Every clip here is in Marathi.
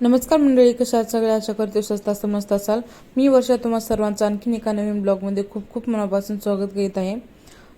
नमस्कार मंडळी कशा सगळ्या आशा करते स्वस्ता समजत असाल. मी वर्षा तुम्हा सर्वांचं आणखीन एका नवीन ब्लॉगमध्ये खूप खूप मनापासून स्वागत करीत आहे.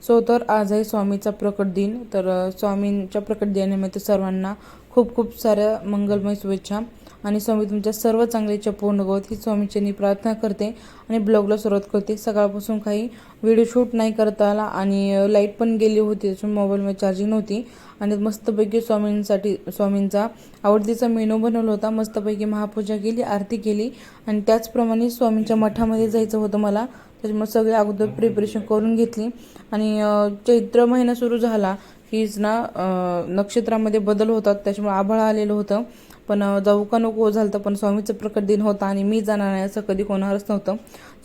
सो तर आज आहे स्वामीचा प्रकट दिन. तर स्वामींच्या प्रकट दिनानिमित्त सर्वांना खूप खूप साऱ्या मंगलमय शुभेच्छा. आणि स्वामी तुमच्या सर्व चांगल्याच्या पूर्ण गोत ही स्वामीचरणी प्रार्थना करते आणि ब्लॉगला सुरुवात करते. सकाळपासून काही व्हिडिओ शूट नाही करता आला आणि लाइट पण गेली होती त्याच्यामुळे मोबाईलमध्ये चार्जिंग नव्हती. आणि मस्तपैकी स्वामींसाठी स्वामींचा आवडतीचा मेनू बनवला होता. मस्तपैकी महापूजा केली आरती केली आणि त्याचप्रमाणे स्वामींच्या मठामध्ये जायचं होतं मला. त्याच्यामुळे सगळे अगोदर प्रिपरेशन करून घेतली. आणि चैत्र महिना सुरू झाला. हीच ना नक्षत्रामध्ये बदल होतात त्याच्यामुळे आभाळ आलेलं होतं. पण जाऊ का नको झालं होतं पण स्वामीचं प्रकट दिन होता आणि मी जाणार नाही असं कधी कोणावरच नव्हतं.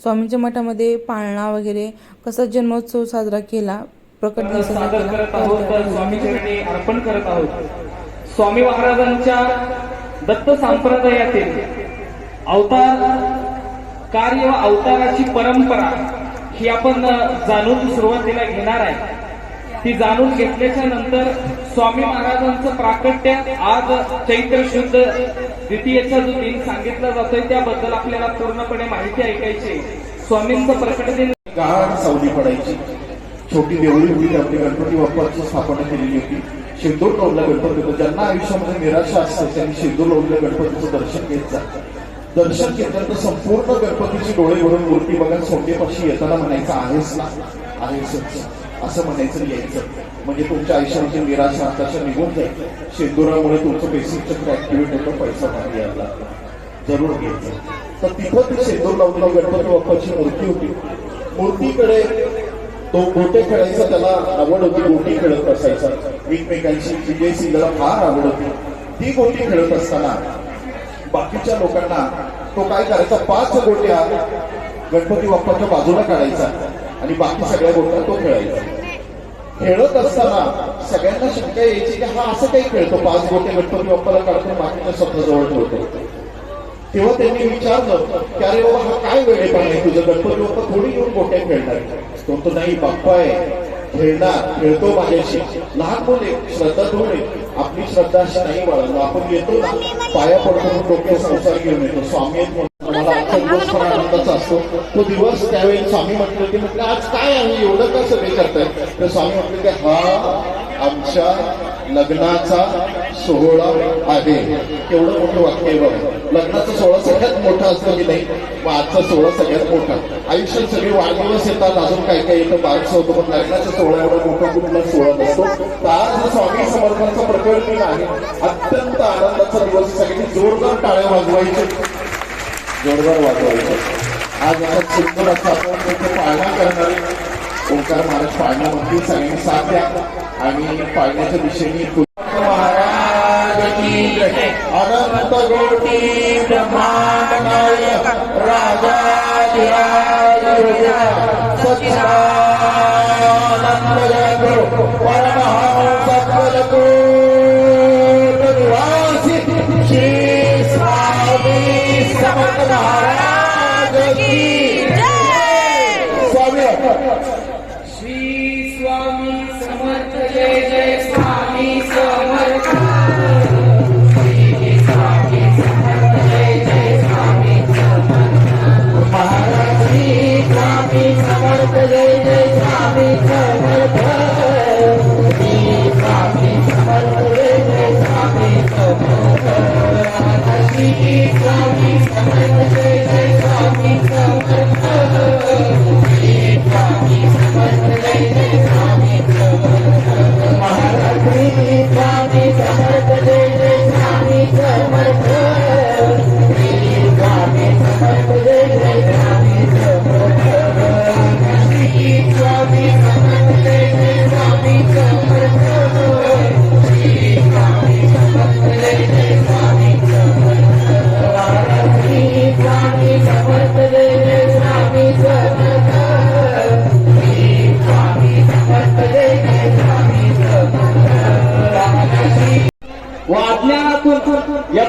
स्वामींच्या मठामध्ये पाळणा वगैरे कसा जन्मोत्सव साजरा केला प्रकट दिन साजरा केला करत आहोत तर स्वामी चरणी अर्पण करत आहोत. स्वामी महाराजांच्या दत्त संप्रदायातील अवतार कार्य व अवताराची परंपरा ही आपण जाणून सुरुवातीला घेणार आहे. ती जाणून घेतल्याच्या नंतर स्वामी महाराजांचं प्राकट्य आज चैत्र शुद्ध द्वितीयचा जो दिन सांगितला जातोय त्याबद्दल आपल्याला पूर्णपणे माहिती ऐकायची स्वामींचं प्रकट दिन गाढ सावली पडायची. छोटी देवळी होती आपली गणपती बाप्पाची स्थापना केलेली होती. शेंदूर लावलं गणपती ज्यांना आयुष्यामध्ये निराशा असते त्यांनी शेंदूर लावलेल्या गणपतीचं दर्शन घेत जातं दर्शन घेतल्यानंतर संपूर्ण गणपतीची डोळे भरून मूर्ती बघा सोंडेपाशी येताना म्हणायचं आहेच ना? आहेच असं म्हणायचं यायचं. म्हणजे तुमच्या आयुष्याची निराशा हताशा निघून जाईल. शेंदुरामुळे तुमचं बेसिक चक्र ऍक्टिव्हेट होतं पैसा बाहेर यायला. जरूर घ्यायचं तर तिथं ती शेंदूर लावून गणपती बाप्पाची मूर्ती होती. मूर्तीकडे तो गोटे खेळायचा त्याला आवड होती गोटी खेळत असायचा. एकमेकांशी विजय सिंगला फार आवड होती. ती गोटी खेळत असताना बाकीच्या लोकांना तो काय करायचा? पाच गोट्या गणपती बाप्पाच्या बाजूला काढायचा. आणि बाकी सगळ्या गोष्टी तो खेळायचा. खेळत असताना सगळ्यांना शंका यायची की हा असं काही खेळतो? पाच गोटे गणपती बाप्पाला काढतो बाकीच्या स्वतःजवळ ठेवतो. तेव्हा त्यांनी विचारलं की अरे बाबा हा काय वेळेपण आहे तुझं गणपती बाप्पा थोडी येऊन गोट्या खेळणार तो तो नाही बाप्पा आहे. खेळणार खेळतो माझ्याशी. लहान मुले श्रद्धा धोणे आपली श्रद्धा अशी नाही बाळगलो आपण येतो ना पाया पडतो म्हणून डोक्यात संसार घेऊन येतो. स्वामी दिवस आनंदाचा असतो तो दिवस त्यावेळी स्वामी म्हटलं की म्हटलं आज काय आहे एवढं का सगळे करतायत तर स्वामी म्हटलं की हा आमच्या लग्नाचा सोहळा आहे. एवढं मोठं वाक्य आहे बघा. लग्नाचा सोहळा सगळ्यात मोठा असतो की नाही? मग आजचा सोहळा सगळ्यात मोठा. आयुष्यात सगळे वाढदिवस येतात अजून काय काय येतं बारस होतो पण लग्नाचा सोहळा एवढा मोठा कुठला सोहळा नसतो. तर आज स्वामी समर्थांचा प्रकट आहे अत्यंत आनंदाचा दिवस सगळ्यांनी जोरदार टाळ्या वाजवायचे. जोरदार वाजवायचं आज आता सुंदर असं आपण तिथे पाळणा करणारे ओंकार महाराज पाळणा म्हणतील सगळ्यांनी साथ द्या. आणि पाळण्याच्या दिशेने महाराज अनंत गोटी ब्रह्मांड राजा राजाधिराज सच्चिदानंद जगद्गुरु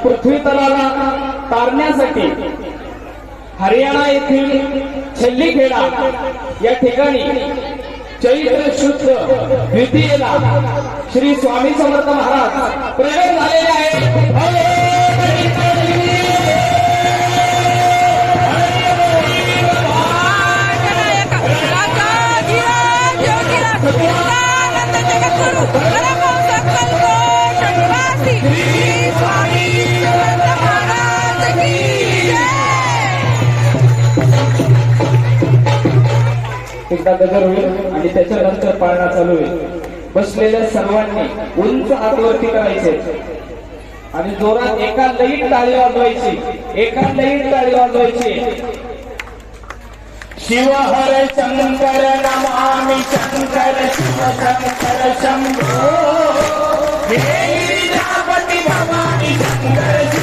पृथ्वी तलाला तारण्यासाठी हरियाणा येथील छल्लीखेडा या ठिकाणी चैत्र शुद्ध द्वितीयेला श्री स्वामी समर्थ महाराज प्रयोग झालेले आहे गजर होईल आणि त्याच्यानंतर पाळणा चालू होईल. बसलेल्या सर्वांनी उंच आतवरती करायचे. आणि जोरात एका लईट टाळी वाजवायची. एका लईट टाळी वाजवायची. शिव हर शंकर नमामि शंकर शिव शंकर शंभो. हे Bhavani Shankar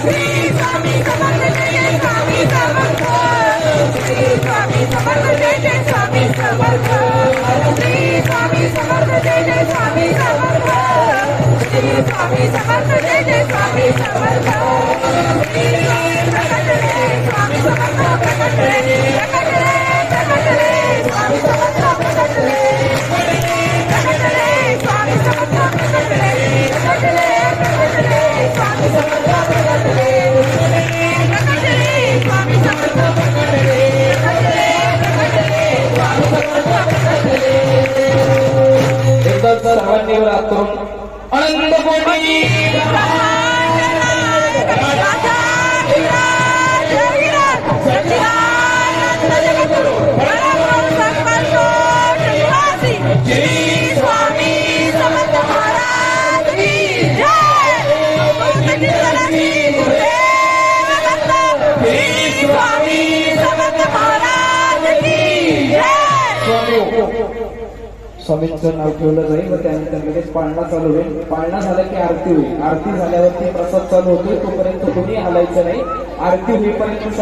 Swami Samarth, Swami Samarth, Swami Samarth, स्वामींचं नाव ठेवलं जाईल व त्यानंतर लगेच पाळणा चालू होईल. पाळणा झाला की आरती होईल. आरती झाल्यावरती प्रसाद चालू होतोय तोपर्यंत कुणी हलायचं नाही. आरती होईपर्यंत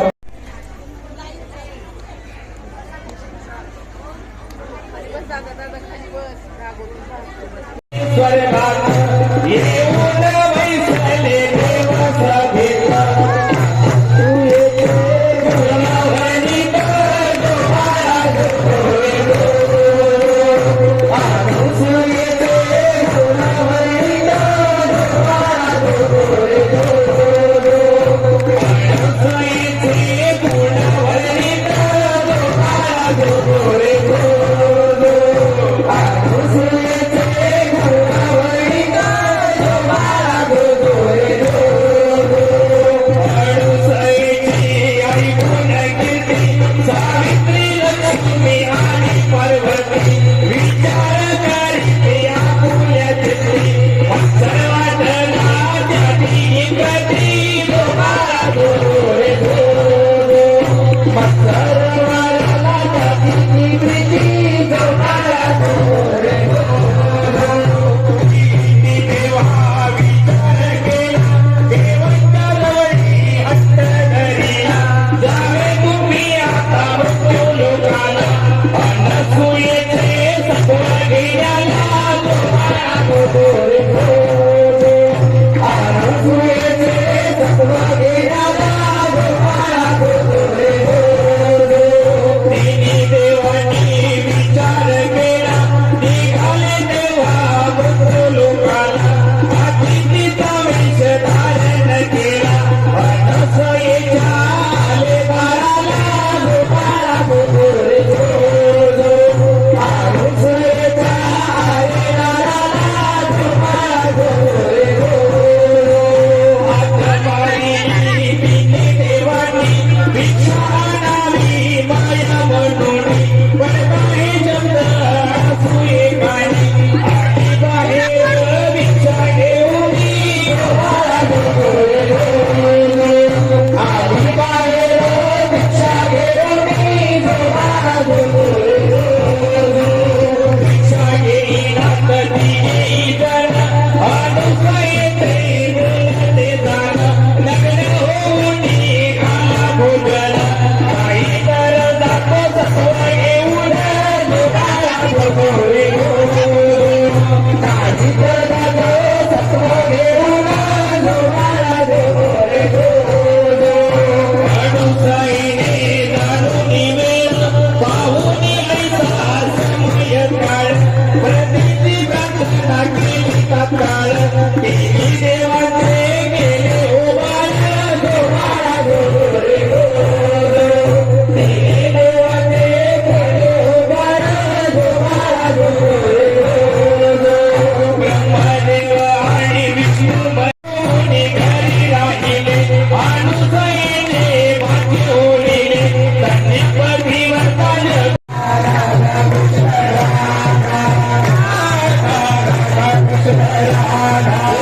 पर्वती विचार We. Radha